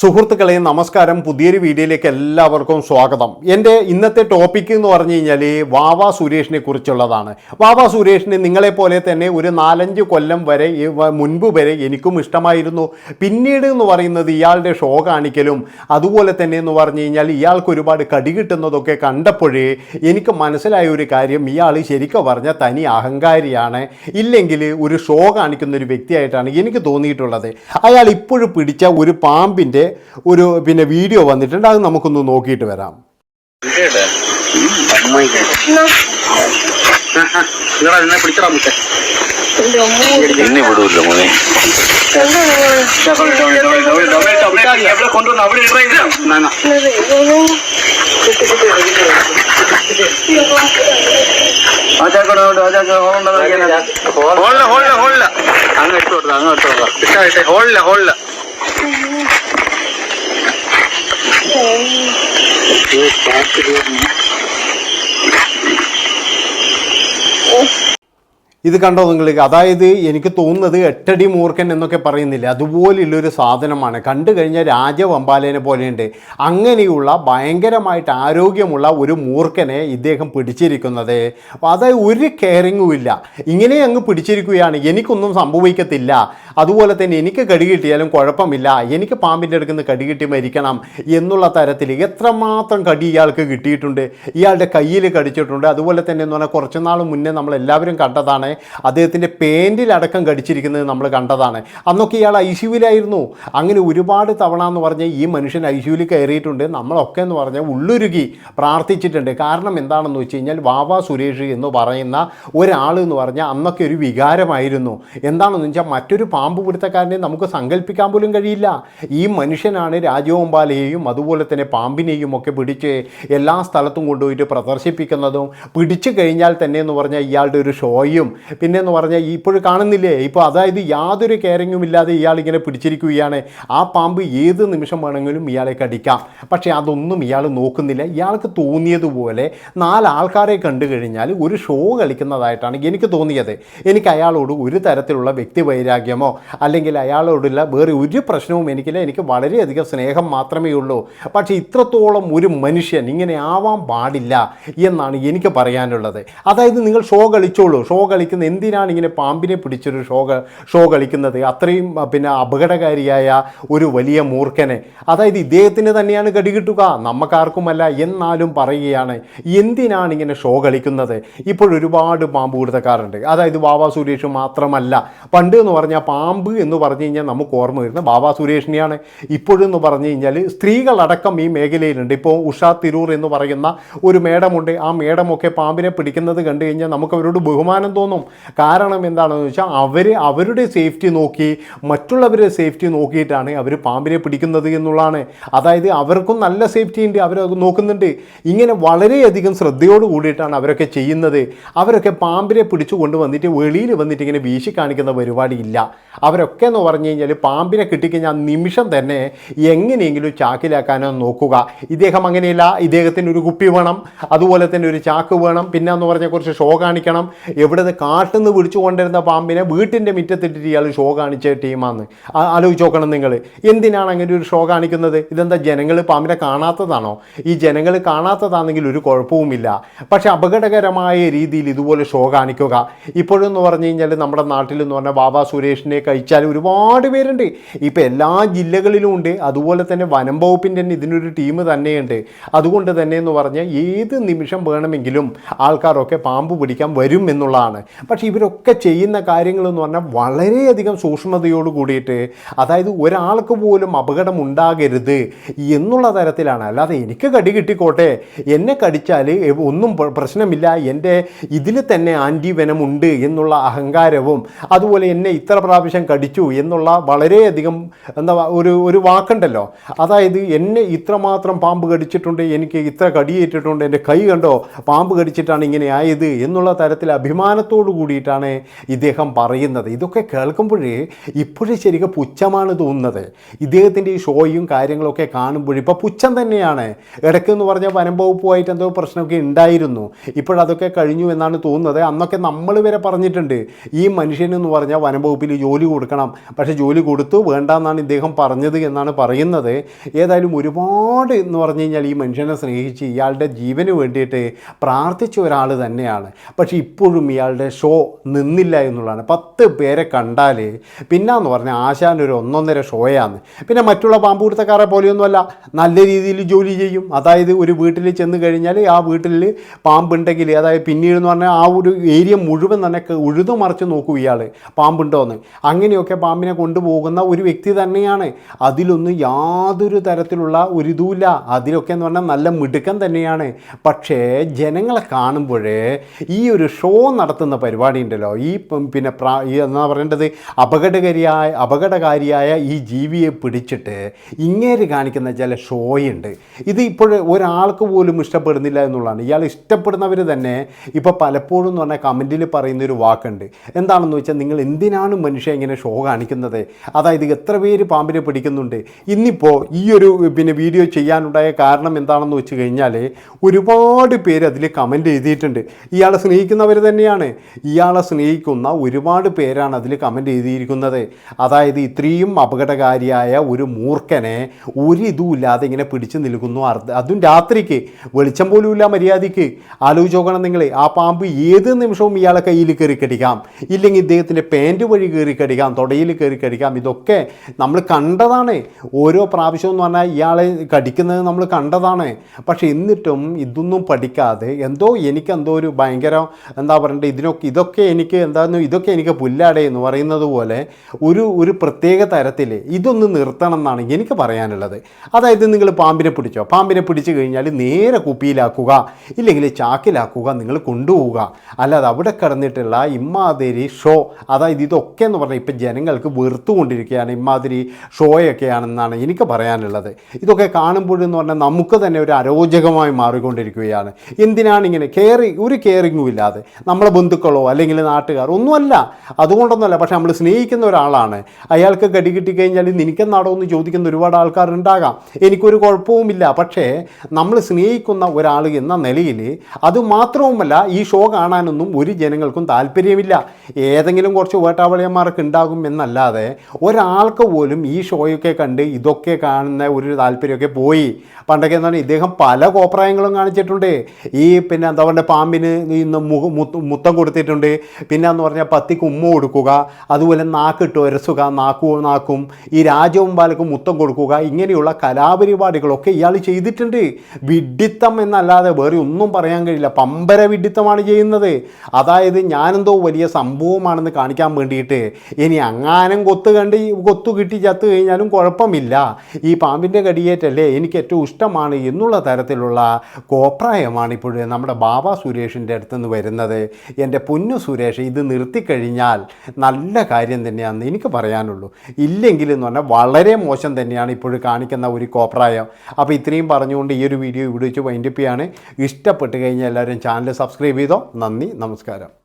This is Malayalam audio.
സുഹൃത്തുക്കളെ നമസ്കാരം. പുതിയൊരു വീഡിയോയിലേക്ക് എല്ലാവർക്കും സ്വാഗതം. എന്റെ ഇന്നത്തെ ടോപ്പിക് എന്ന് പറഞ്ഞു കഴിഞ്ഞാൽ വാവ സുരേഷിനെ കുറിച്ചുള്ളതാണ്. വാവ സുരേഷിന് നിങ്ങളെപ്പോലെ തന്നെ ഒരു നാലഞ്ച് കൊല്ലം വരെ മുൻപ് വരെ എനിക്കും ഇഷ്ടമായിരുന്നു. പിന്നീട് എന്ന് പറയുന്നത് ഇയാളുടെ ഷോ കാണിക്കലും അതുപോലെ തന്നെ എന്ന് പറഞ്ഞു കഴിഞ്ഞാൽ ഇയാൾക്ക് ഒരുപാട് കടി കിട്ടുന്നതൊക്കെ കണ്ടപ്പോഴേ എനിക്ക് മനസ്സിലായ ഒരു കാര്യം ഇയാൾ ശരിക്കും പറഞ്ഞ തനി അഹങ്കാരിയാണ്. ഇല്ലെങ്കിൽ ഒരു ഷോ കാണിക്കുന്ന ഒരു വ്യക്തിയായിട്ടാണ് എനിക്ക് തോന്നിയിട്ടുള്ളത്. അയാൾ ഇപ്പോഴും പിടിച്ച ഒരു പാമ്പിന്റെ ഒരു പിന്നെ വീഡിയോ വന്നിട്ടുണ്ട്. അത് നമുക്കൊന്ന് നോക്കിയിട്ട് വരാം. എന്നെ പിടിച്ചടാ മുത്തേ എന്നെ വിടൂല്ല മോനെ. കൊണ്ടുവന്നു അവിടെ ഹോളില്ല ഹോളില്ല ഹോളില്ല അങ്ങ് ഇട്ട് കൊടുക്കാം അങ്ങ് ഇട്ട് കൊടുത്ത. ഇട്ടാ ഇട്ടേ ഹോളില്ല ഹോളില്ല ഇത് കണ്ടോ നിങ്ങൾ? അതായത് എനിക്ക് തോന്നുന്നത് എട്ടടി മൂർഖൻ എന്നൊക്കെ പറയുന്നില്ല? അതുപോലുള്ളൊരു സാധനമാണ്. കണ്ടു കഴിഞ്ഞാൽ രാജവമ്പാലേനെ പോലെയുണ്ട്. അങ്ങനെയുള്ള ഭയങ്കരമായിട്ട് ആരോഗ്യമുള്ള ഒരു മൂർഖനെ ഇദ്ദേഹം പിടിച്ചിരിക്കുന്നത്. അതായത് ഒരു കെയറിങ്ങും ഇല്ല. ഇങ്ങനെ അങ്ങ് പിടിച്ചിരിക്കുകയാണ്. എനിക്കൊന്നും സംഭവിക്കത്തില്ല. അതുപോലെ തന്നെ എനിക്ക് കടി കിട്ടിയാലും കുഴപ്പമില്ല. എനിക്ക് പാമ്പിന്റെ അടുക്കുന്ന നിന്ന് കടി കിട്ടി മരിക്കണം എന്നുള്ള തരത്തിൽ എത്രമാത്രം കടി ഇയാൾക്ക് കിട്ടിയിട്ടുണ്ട്. ഇയാളുടെ കയ്യിൽ കടിച്ചിട്ടുണ്ട്. അതുപോലെ തന്നെ എന്ന് പറഞ്ഞാൽ കുറച്ച് നാൾ മുന്നേ നമ്മൾ എല്ലാവരും കണ്ടതാണ്. അദ്ദേഹത്തിന്റെ പേന്റിലടക്കം കടിച്ചിരിക്കുന്നത് നമ്മൾ കണ്ടതാണ്. അന്നൊക്കെ ഇയാൾ ഐ സിയുവിലായിരുന്നു അങ്ങനെ ഒരുപാട് തവണ എന്ന് പറഞ്ഞാൽ ഈ മനുഷ്യൻ ഐ സിയുവിൽ കയറിയിട്ടുണ്ട്. നമ്മളൊക്കെ എന്ന് പറഞ്ഞാൽ ഉള്ളുരുകി പ്രാർത്ഥിച്ചിട്ടുണ്ട്. കാരണം എന്താണെന്ന് വെച്ച് കഴിഞ്ഞാൽ വാവ സുരേഷ് എന്ന് പറയുന്ന ഒരാൾ എന്ന് പറഞ്ഞാൽ അന്നൊക്കെ ഒരു വികാരമായിരുന്നു. എന്താണെന്ന് വെച്ചാൽ മറ്റൊരു പാമ്പ് പിടുത്തക്കാരനെ നമുക്ക് സങ്കല്പിക്കാൻ പോലും കഴിയില്ല. ഈ മനുഷ്യനാണ് രാജഗോപാലയെയും അതുപോലെ തന്നെ പാമ്പിനെയും ഒക്കെ പിടിച്ച് എല്ലാ സ്ഥലത്തും കൊണ്ടുപോയിട്ട് പ്രദർശിപ്പിക്കുന്നതും. പിടിച്ചു കഴിഞ്ഞാൽ തന്നെ എന്ന് പറഞ്ഞാൽ ഇയാളുടെ ഒരു ഷോയും പിന്നെ എന്ന് പറഞ്ഞാൽ ഇപ്പോഴും കാണുന്നില്ലേ? ഇപ്പോൾ അതായത് യാതൊരു കെയറിങ്ങും ഇല്ലാതെ ഇയാൾ ഇങ്ങനെ പിടിച്ചിരിക്കുകയാണ്. ആ പാമ്പ് ഏത് നിമിഷം വേണമെങ്കിലും ഇയാളെ കടിക്കാം. പക്ഷേ അതൊന്നും ഇയാൾ നോക്കുന്നില്ല. ഇയാൾക്ക് തോന്നിയതുപോലെ നാലാൾക്കാരെ കണ്ടു കഴിഞ്ഞാൽ ഒരു ഷോ കളിക്കുന്നതായിട്ടാണ് എനിക്ക് തോന്നിയത്. എനിക്ക് അയാളോട് ഒരു തരത്തിലുള്ള വ്യക്തി വൈരാഗ്യമോ അല്ലെങ്കിൽ അയാളോടുള്ള വേറെ ഒരു പ്രശ്നവും എനിക്കില്ല. എനിക്ക് വളരെയധികം സ്നേഹം മാത്രമേ ഉള്ളൂ. പക്ഷേ ഇത്രത്തോളം ഒരു മനുഷ്യൻ ഇങ്ങനെ ആവാൻ പാടില്ല എന്നാണ് എനിക്ക് പറയാനുള്ളത്. അതായത് നിങ്ങൾ ഷോ കളിച്ചോളൂ. ഷോ കളിക്കുന്ന എന്തിനാണ് ഇങ്ങനെ പാമ്പിനെ പിടിച്ചൊരു ഷോ ഷോ കളിക്കുന്നത്? അത്രയും പിന്നെ അപകടകാരിയായ ഒരു വലിയ മൂർഖനെ. അതായത് ഇദ്ദേഹത്തിന് തന്നെയാണ് കടികിട്ടുക നമുക്കാർക്കുമല്ല എന്നാലും പറയുകയാണ്. എന്തിനാണ് ഇങ്ങനെ ഷോ കളിക്കുന്നത്? ഇപ്പോൾ ഒരുപാട് പാമ്പ് കൊടുത്തക്കാറുണ്ട് അതായത് ബാബാ സുരേഷ് മാത്രമല്ല. പണ്ട് എന്ന് പറഞ്ഞാൽ പാമ്പ് എന്ന് പറഞ്ഞു കഴിഞ്ഞാൽ നമുക്ക് ഓർമ്മ വരുന്നത് ബാബാ സുരേഷിനെയാണ്. ഇപ്പോഴെന്ന് പറഞ്ഞു കഴിഞ്ഞാൽ സ്ത്രീകളടക്കം ഈ മേഖലയിലുണ്ട്. ഇപ്പോൾ ഉഷ തിരൂർ എന്ന് പറയുന്ന ഒരു മേഡമുണ്ട്. ആ മേഡമൊക്കെ പാമ്പിനെ പിടിക്കുന്നത് കണ്ടു കഴിഞ്ഞാൽ നമുക്ക് അവരോട് ബഹുമാനം തോന്നും. കാരണം എന്താണെന്ന് വെച്ചാൽ അവർ അവരുടെ സേഫ്റ്റി നോക്കി മറ്റുള്ളവരുടെ സേഫ്റ്റി നോക്കിയിട്ടാണ് അവർ പാമ്പിനെ പിടിക്കുന്നത് എന്നുള്ളതാണ്. അതായത് അവർക്കും നല്ല സേഫ്റ്റി ഉണ്ട് അവർ നോക്കുന്നുണ്ട്. ഇങ്ങനെ വളരെയധികം ശ്രദ്ധയോട് കൂടിയിട്ടാണ് അവരൊക്കെ ചെയ്യുന്നത്. അവരൊക്കെ പാമ്പിനെ പിടിച്ചു കൊണ്ടുവന്നിട്ട് വെളിയിൽ വന്നിട്ട് ഇങ്ങനെ വീശി കാണിക്കുന്ന പരിപാടിയില്ല അവരൊക്കെ എന്ന് പറഞ്ഞു കഴിഞ്ഞാൽ പാമ്പിനെ കിട്ടിക്കഴിഞ്ഞാൽ നിമിഷം തന്നെ എങ്ങനെയെങ്കിലും ചാക്കിലാക്കാനോ നോക്കുക. ഇദ്ദേഹം അങ്ങനെയല്ല ഇദ്ദേഹത്തിന് ഒരു കുപ്പി വേണം അതുപോലെ തന്നെ ഒരു ചാക്ക് വേണം പിന്നെ എന്ന് പറഞ്ഞാൽ കുറച്ച് ഷോ കാണിക്കണം. എവിടെ കാട്ടുനിന്ന് പിടിച്ചു കൊണ്ടിരുന്ന പാമ്പിനെ വീട്ടിന്റെ മുറ്റത്തിട്ടിട്ട് ഇയാൾ ഷോ കാണിച്ച ടീമാണ് ആലോചിച്ച് നോക്കണം നിങ്ങൾ എന്തിനാണ് അങ്ങനെ ഒരു ഷോ കാണിക്കുന്നത്? ഇതെന്താ ജനങ്ങൾ പാമ്പിനെ കാണാത്തതാണോ? ഈ ജനങ്ങൾ കാണാത്തതാണെങ്കിൽ ഒരു കുഴപ്പവുമില്ല. പക്ഷേ അപകടകരമായ രീതിയിൽ ഇതുപോലെ ഷോ കാണിക്കുക. ഇപ്പോഴെന്ന് പറഞ്ഞു കഴിഞ്ഞാൽ നമ്മുടെ നാട്ടിലെന്ന് പറഞ്ഞാൽ ബാബ സുരേഷിനെ കഴിച്ചാൽ ഒരുപാട് പേരുണ്ട്. ഇപ്പോൾ എല്ലാ ജില്ലകളിലും ഉണ്ട്. അതുപോലെ തന്നെ വനം വകുപ്പിന്റെ തന്നെ ഇതിനൊരു ടീം തന്നെയുണ്ട്. അതുകൊണ്ട് തന്നെ എന്ന് പറഞ്ഞാൽ ഏത് നിമിഷം വേണമെങ്കിലും ആൾക്കാരൊക്കെ പാമ്പ് പിടിക്കാൻ വരും എന്നുള്ളതാണ്. പക്ഷേ ഇവരൊക്കെ ചെയ്യുന്ന കാര്യങ്ങളെന്ന് പറഞ്ഞാൽ വളരെയധികം സൂക്ഷ്മതയോട് കൂടിയിട്ട് അതായത് ഒരാൾക്ക് പോലും അപകടം ഉണ്ടാകരുത് എന്നുള്ള തരത്തിലാണ്. അല്ലാതെ എനിക്ക് കടി കിട്ടിക്കോട്ടെ എന്നെ കടിച്ചാൽ ഒന്നും പ്രശ്നമില്ല എന്റെ ഇതിൽ തന്നെ ആന്റി വെനമുണ്ട് എന്നുള്ള അഹങ്കാരവും അതുപോലെ എന്നെ ഇത്ര പ്രാവശ്യം കടിച്ചു എന്നുള്ള വളരെയധികം എന്താ ഒരു ഒരു വാക്കുണ്ടല്ലോ. അതായത് എന്നെ ഇത്രമാത്രം പാമ്പ് കടിച്ചിട്ടുണ്ട് എനിക്ക് ഇത്ര കടിയേറ്റിട്ടുണ്ട് എന്റെ കൈ കണ്ടോ പാമ്പ് കടിച്ചിട്ടാണ് ഇങ്ങനെ ആയത് എന്നുള്ള തരത്തിൽ അഭിമാനത്തോട് പുച്ഛത്തോടു കൂടിയിട്ടാണ് ഇദ്ദേഹം പറയുന്നത്. ഇതൊക്കെ കേൾക്കുമ്പോഴേ ഇപ്പോഴേ ശരിക്കും പുച്ഛമാണ് തോന്നുന്നത്. ഇദ്ദേഹത്തിന്റെ ഈ ഷോയും കാര്യങ്ങളൊക്കെ കാണുമ്പോൾ ഇപ്പോൾ പുച്ഛം തന്നെയാണ്. ഇടയ്ക്കെന്ന് പറഞ്ഞാൽ വനം വകുപ്പുമായിട്ട് എന്തോ പ്രശ്നമൊക്കെ ഉണ്ടായിരുന്നു. ഇപ്പോഴതൊക്കെ കഴിഞ്ഞു എന്നാണ് തോന്നുന്നത്. അന്നൊക്കെ നമ്മൾ വരെ പറഞ്ഞിട്ടുണ്ട്. ഈ മനുഷ്യനെന്ന് പറഞ്ഞാൽ വനം വകുപ്പിൽ ജോലി കൊടുക്കണം. പക്ഷേ ജോലി കൊടുത്തു വേണ്ടെന്നാണ് ഇദ്ദേഹം പറഞ്ഞത് എന്നാണ് പറയുന്നത്. ഏതായാലും ഒരുപാട് എന്ന് പറഞ്ഞു കഴിഞ്ഞാൽ ഈ മനുഷ്യനെ സ്നേഹിച്ച് ഇയാളുടെ ജീവന് വേണ്ടിയിട്ട് പ്രാർത്ഥിച്ച ഒരാൾ തന്നെയാണ്. പക്ഷേ ഇപ്പോഴും ഇയാളുടെ ഷോ നിന്നില്ല എന്നുള്ളതാണ്. പത്ത് പേരെ കണ്ടാൽ പിന്നെന്ന് പറഞ്ഞാൽ ആശാൻ ഒരു ഒന്നൊന്നര ഷോയാണ്. പിന്നെ മറ്റുള്ള പാമ്പ് പിടുത്തക്കാരെ പോലെയൊന്നുമല്ല. നല്ല രീതിയിൽ ജോലി ചെയ്യും. അതായത് ഒരു വീട്ടിൽ ചെന്ന് കഴിഞ്ഞാൽ ആ വീട്ടിൽ പാമ്പുണ്ടെങ്കിൽ അതായത് പിന്നീട് എന്ന് പറഞ്ഞാൽ ആ ഒരു ഏരിയ മുഴുവൻ തന്നെ ഉഴുതു മറിച്ച് നോക്കും ഇയാൾ പാമ്പുണ്ടോയെന്ന് അങ്ങനെയൊക്കെ പാമ്പിനെ കൊണ്ടുപോകുന്ന ഒരു വ്യക്തി തന്നെയാണ്. അതിലൊന്നും യാതൊരു തരത്തിലുള്ള ഒരു ഇതുമില്ല അതിലൊക്കെ എന്ന് പറഞ്ഞാൽ നല്ല മിടുക്കൻ തന്നെയാണ്. പക്ഷേ ജനങ്ങളെ കാണുമ്പോൾ ഈ ഒരു ഷോ നടത്തുന്ന പരിപാടി ഉണ്ടല്ലോ ഈ പിന്നെ പ്രാ ഈ എന്നാ പറയേണ്ടത്? അപകടകാരിയായ അപകടകാരിയായ ഈ ജീവിയെ പിടിച്ചിട്ട് ഇങ്ങേര് കാണിക്കുന്ന ചില ഷോയുണ്ട്. ഇത് ഇപ്പോൾ ഒരാൾക്ക് പോലും ഇഷ്ടപ്പെടുന്നില്ല എന്നുള്ളതാണ്. ഇയാൾ ഇഷ്ടപ്പെടുന്നവർ തന്നെ ഇപ്പോൾ പലപ്പോഴും എന്ന് പറഞ്ഞാൽ കമന്റിൽ പറയുന്ന ഒരു വാക്കുണ്ട്. എന്താണെന്ന് വെച്ചാൽ നിങ്ങൾ എന്തിനാണ് മനുഷ്യ ഇങ്ങനെ ഷോ കാണിക്കുന്നത്? അതായത് എത്ര പേര് പാമ്പിനെ പിടിക്കുന്നുണ്ട്? ഇന്നിപ്പോൾ ഈ ഒരു പിന്നെ വീഡിയോ ചെയ്യാനുണ്ടായ കാരണം എന്താണെന്ന് വെച്ച് കഴിഞ്ഞാൽ ഒരുപാട് പേര് അതിൽ കമന്റ് എഴുതിയിട്ടുണ്ട്. ഇയാളെ സ്നേഹിക്കുന്നവർ തന്നെയാണ്. ഇയാളെ സ്നേഹിക്കുന്ന ഒരുപാട് പേരാണ് അതിൽ കമന്റ് ചെയ്തിരിക്കുന്നത് അതായത് ഇത്രയും അപകടകാരിയായ ഒരു മൂർഖനെ ഒരു ഇതുമില്ലാതെ ഇങ്ങനെ പിടിച്ചു നിൽക്കുന്നു. അർദ്ധ അതും രാത്രിക്ക് വെളിച്ചം പോലും ഇല്ല മര്യാദയ്ക്ക്. ആലോചിച്ച് നോക്കണം നിങ്ങൾ ആ പാമ്പ് ഏത് നിമിഷവും ഇയാളെ കയ്യിൽ കയറി കടിക്കാം. ഇല്ലെങ്കിൽ ഇദ്ദേഹത്തിന്റെ പാന്റ് വഴി കയറി കടിക്കാം തുടയിൽ കയറി കടിക്കാം. ഇതൊക്കെ നമ്മൾ കണ്ടതാണ്. ഓരോ പ്രാവശ്യം എന്ന് പറഞ്ഞാൽ ഇയാളെ കടിക്കുന്നത് നമ്മൾ കണ്ടതാണ്. പക്ഷെ എന്നിട്ടും ഇതൊന്നും പഠിക്കാതെ എന്തോ എനിക്കെന്തോ ഒരു ഭയങ്കര എന്താ പറയണ്ടേ ഇതിനൊക്കെ ഇതൊക്കെ എനിക്ക് എന്താന്ന് ഇതൊക്കെ എനിക്ക് പുല്ലാടേ എന്ന് പറയുന്നത് പോലെ ഒരു ഒരു പ്രത്യേക തരത്തിൽ ഇതൊന്ന് നിർത്തണം എന്നാണ് എനിക്ക് പറയാനുള്ളത്. അതായത് നിങ്ങൾ പാമ്പിനെ പിടിച്ചോ. പാമ്പിനെ പിടിച്ചു കഴിഞ്ഞാൽ നേരെ കുപ്പിയിലാക്കുക ഇല്ലെങ്കിൽ ചാക്കിലാക്കുക നിങ്ങൾ കൊണ്ടുപോവുക. അല്ലാതെ അവിടെ കിടന്നിട്ടുള്ള ഇമ്മാതിരി ഷോ അതായത് ഇതൊക്കെ എന്ന് പറഞ്ഞാൽ ഇപ്പം ജനങ്ങൾക്ക് വെറുത്തുകൊണ്ടിരിക്കുകയാണ് ഇമ്മാതിരി ഷോയൊക്കെയാണെന്നാണ് എനിക്ക് പറയാനുള്ളത്. ഇതൊക്കെ കാണുമ്പോഴെന്ന് പറഞ്ഞാൽ നമുക്ക് തന്നെ ഒരു അരോചകമായി മാറിക്കൊണ്ടിരിക്കുകയാണ്. എന്തിനാണ് ഇങ്ങനെ കെയറി ഒരു കെയറിങ്ങും ഇല്ലാതെ നമ്മളെ ബന്ധുക്കളോ അല്ലെങ്കിൽ നാട്ടുകാർ ഒന്നുമല്ല. അതുകൊണ്ടൊന്നുമല്ല. പക്ഷെ നമ്മൾ സ്നേഹിക്കുന്ന ഒരാളാണ്. അയാൾക്ക് കടി കിട്ടിക്കഴിഞ്ഞാൽ നിനക്കെന്നാടോ എന്ന് ചോദിക്കുന്ന ഒരുപാട് ആൾക്കാരുണ്ടാകാം. എനിക്കൊരു കുഴപ്പവുമില്ല. പക്ഷേ നമ്മൾ സ്നേഹിക്കുന്ന ഒരാൾ എന്ന നിലയിൽ അത് മാത്രവുമല്ല ഈ ഷോ കാണാനൊന്നും ഒരു ജനങ്ങൾക്കും താല്പര്യമില്ല. ഏതെങ്കിലും കുറച്ച് വേട്ടാവളിയന്മാർക്ക് ഉണ്ടാകും എന്നല്ലാതെ ഒരാൾക്ക് പോലും ഈ ഷോയൊക്കെ കണ്ട് ഇതൊക്കെ കാണുന്ന ഒരു താല്പര്യമൊക്കെ പോയി. പണ്ടൊക്കെ എന്താണ് ഇദ്ദേഹം പല കോപ്രായങ്ങളും കാണിച്ചിട്ടുണ്ട്. ഈ പിന്നെ എന്താ പറയുക പാമ്പിന് ഇന്ന് മുഖ കൊടുത്ത് മുത്തം കൊടുത്തിട്ടുണ്ട് പിന്നെ എന്ന് പറഞ്ഞാൽ പത്തിക്ക് ഉമ്മ കൊടുക്കുക അതുപോലെ നാക്കിട്ട് ഒരസുക നാക്കുവോ നാക്കും ഈ രാജവും ബാലക്കും മുത്തം കൊടുക്കുക ഇങ്ങനെയുള്ള കലാപരിപാടികളൊക്കെ ഇയാൾ ചെയ്തിട്ടുണ്ട്. വിഡിത്തം എന്നല്ലാതെ വേറെ ഒന്നും പറയാൻ കഴിയില്ല. പമ്പര വിഡിത്തമാണ് ചെയ്യുന്നത്. അതായത് ഞാനെന്തോ വലിയ സംഭവമാണെന്ന് കാണിക്കാൻ വേണ്ടിയിട്ട് ഇനി അങ്ങാനും കൊത്ത് കണ്ട് കൊത്തു കിട്ടി ചത്തു കഴിഞ്ഞാലും കുഴപ്പമില്ല. ഈ പാമ്പിന്റെ കടിയേറ്റല്ലേ എനിക്ക് ഏറ്റവും ഇഷ്ടമാണ് എന്നുള്ള തരത്തിലുള്ള കോപ്രായമാണ് ഇപ്പോഴും നമ്മുടെ ബാബ സുരേഷിന്റെ അടുത്തുനിന്ന് വരുന്നത്. എന്റെ പൊന്നു സുരേഷ് ഇത് നിർത്തിക്കഴിഞ്ഞാൽ നല്ല കാര്യം തന്നെയാണെന്ന് എനിക്ക് പറയാനുള്ളൂ. ഇല്ലെങ്കിൽ എന്ന് പറഞ്ഞാൽ വളരെ മോശം തന്നെയാണ് ഇപ്പോൾ കാണിക്കുന്ന ഒരു കോപ്രായം. അപ്പോൾ ഇത്രയും പറഞ്ഞുകൊണ്ട് ഈ ഒരു വീഡിയോ ഇവിടെ വെച്ച് വൈൻഡപ്പ് ചെയ്യാണ് ഇഷ്ടപ്പെട്ട് കഴിഞ്ഞാൽ എല്ലാവരും ചാനൽ സബ്സ്ക്രൈബ് ചെയ്തോ. നന്ദി നമസ്കാരം.